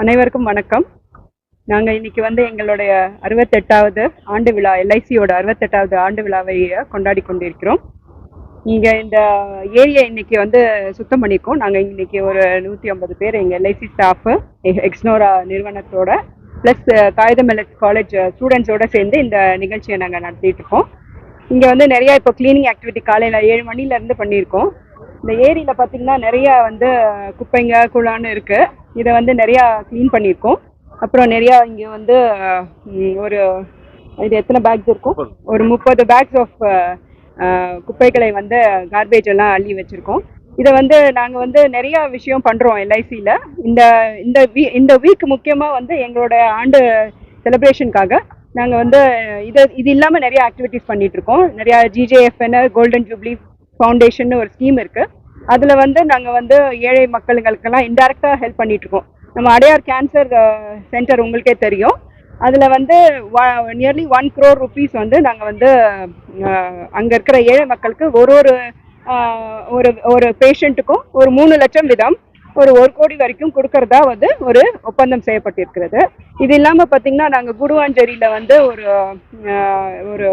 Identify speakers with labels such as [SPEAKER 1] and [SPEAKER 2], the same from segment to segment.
[SPEAKER 1] அனைவருக்கும் வணக்கம். நாங்க இன்னைக்கு வந்து எங்களுடைய அறுபத்தெட்டாவது ஆண்டு விழா எல்ஐசியோட அறுபத்தெட்டாவது ஆண்டு விழாவை கொண்டாடி கொண்டிருக்கிறோம். இங்க இந்த ஏரியா இன்னைக்கு வந்து சுத்தம் பண்ணியிருக்கோம் நாங்க இன்னைக்கு ஒரு நூத்தி ஐம்பது பேர் எங்க எல்ஐசி ஸ்டாஃப் எக்ஸ்னோரா நிறுவனத்தோட பிளஸ் காகிதமெல்லட் காலேஜ் ஸ்டூடெண்ட்ஸோட சேர்ந்து இந்த நிகழ்ச்சியை நாங்க நடத்திட்டு இருக்கோம். இங்க வந்து நிறைய இப்போ கிளீனிங் ஆக்டிவிட்டி காலையில ஏழு மணில இருந்து பண்ணியிருக்கோம். இந்த ஏரியில பாத்தீங்கன்னா நிறைய வந்து குப்பைங்க குழான்னு இருக்கு. இதை வந்து நிறைய க்ளீன் பண்ணியிருக்கோம். அப்புறம் நிறைய இங்க வந்து ஒரு இது எத்தனை பேக்ஸ் இருக்கும்? ஒரு முப்பது பேக்ஸ் ஆஃப் குப்பைகளை வந்து கார்பேஜ் எல்லாம் அள்ளி வச்சிருக்கோம். இதை வந்து நாங்க வந்து நிறைய விஷயம் பண்றோம் எல்ஐசியில இந்த இந்த வீ- இந்த வீக் முக்கியமா வந்து எங்களோட ஆண்டு செலிப்ரேஷனுக்காக நாங்க வந்து இது இது இல்லாம நிறைய ஆக்டிவிட்டிஸ் பண்ணிட்டு இருக்கோம். நிறைய ஜிஜேஎஃப்னு கோல்டன் ஜூப்ளி ஃபவுண்டேஷன் ஒரு ஸ்கீம் இருக்கு. அதில் வந்து நாங்கள் வந்து ஏழை மக்களுங்களுக்கெல்லாம் இன்டெரக்டாக ஹெல்ப் பண்ணிகிட்ருக்கோம் நம்ம அடையார் கேன்சர் சென்டர் உங்களுக்கே தெரியும். அதில் வந்து நியர்லி ஒன் க்ரோர் ருபீஸ் வந்து நாங்கள் வந்து அங்கே இருக்கிற ஏழை மக்களுக்கு ஒரு ஒரு ஒரு ஒரு பேஷண்ட்டுக்கும் ஒரு மூணு லட்சம் விதம் ஒரு ஒரு கோடி வரைக்கும் கொடுக்கறதா வந்து ஒரு ஒப்பந்தம் செய்யப்பட்டிருக்கிறது. இது இல்லாமல் பார்த்தீங்கன்னா நாங்கள் குடுவாஞ்சேரியில் வந்து ஒரு ஒரு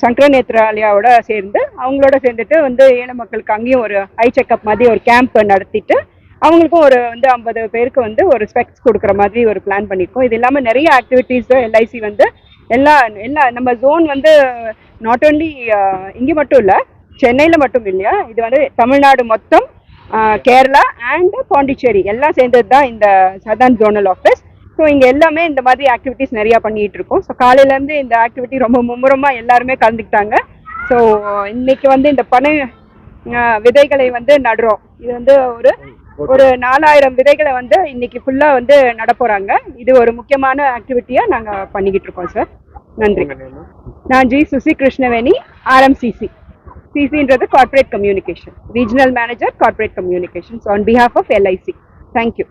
[SPEAKER 1] சங்கர நேத்ராலயாவோட சேர்ந்து அவங்களோட சேர்ந்துட்டு வந்து ஏழை மக்களுக்கு அங்கேயும் ஒரு ஐ செக்அப் மாதிரி ஒரு கேம்ப் நடத்திட்டு அவங்களுக்கும் ஒரு வந்து ஐம்பது பேருக்கு வந்து ஒரு ஸ்பெக்ஸ் கொடுக்குற மாதிரி ஒரு பிளான் பண்ணியிருக்கோம். இது இல்லாமல் நிறைய ஆக்டிவிட்டீஸும் எல்ஐசி வந்து எல்லா எல்லா நம்ம ஜோன் வந்து நாட் ஓன்லி இங்கே மட்டும் இல்லை சென்னையில் மட்டும் இல்லையா? இது வந்து தமிழ்நாடு மொத்தம் கேரளா அண்ட் பாண்டிச்சேரி எல்லாம் சேர்ந்தது தான் இந்த சதர்ன் ஜோனல் ஆஃபீஸ் ஸோ இங்கே எல்லாமே இந்த மாதிரி ஆக்டிவிட்டிஸ் நிறையா பண்ணிகிட்டு இருக்கோம் ஸோ காலையிலேருந்து இந்த ஆக்டிவிட்டி ரொம்ப மும்முரமாக எல்லாருமே கலந்துக்கிட்டாங்க. ஸோ இன்னைக்கு வந்து இந்த பனை விதைகளை வந்து நடுறோம். இது வந்து ஒரு ஒரு நாலாயிரம் விதைகளை வந்து இன்னைக்கு ஃபுல்லாக வந்து நட இது ஒரு முக்கியமான ஆக்டிவிட்டியாக நாங்கள் பண்ணிக்கிட்டு இருக்கோம் சார் நன்றி. நான் G Susi Krishnaveni RMCC சிசின்றது corporate communication regional manager corporate communications on behalf of LIC thank you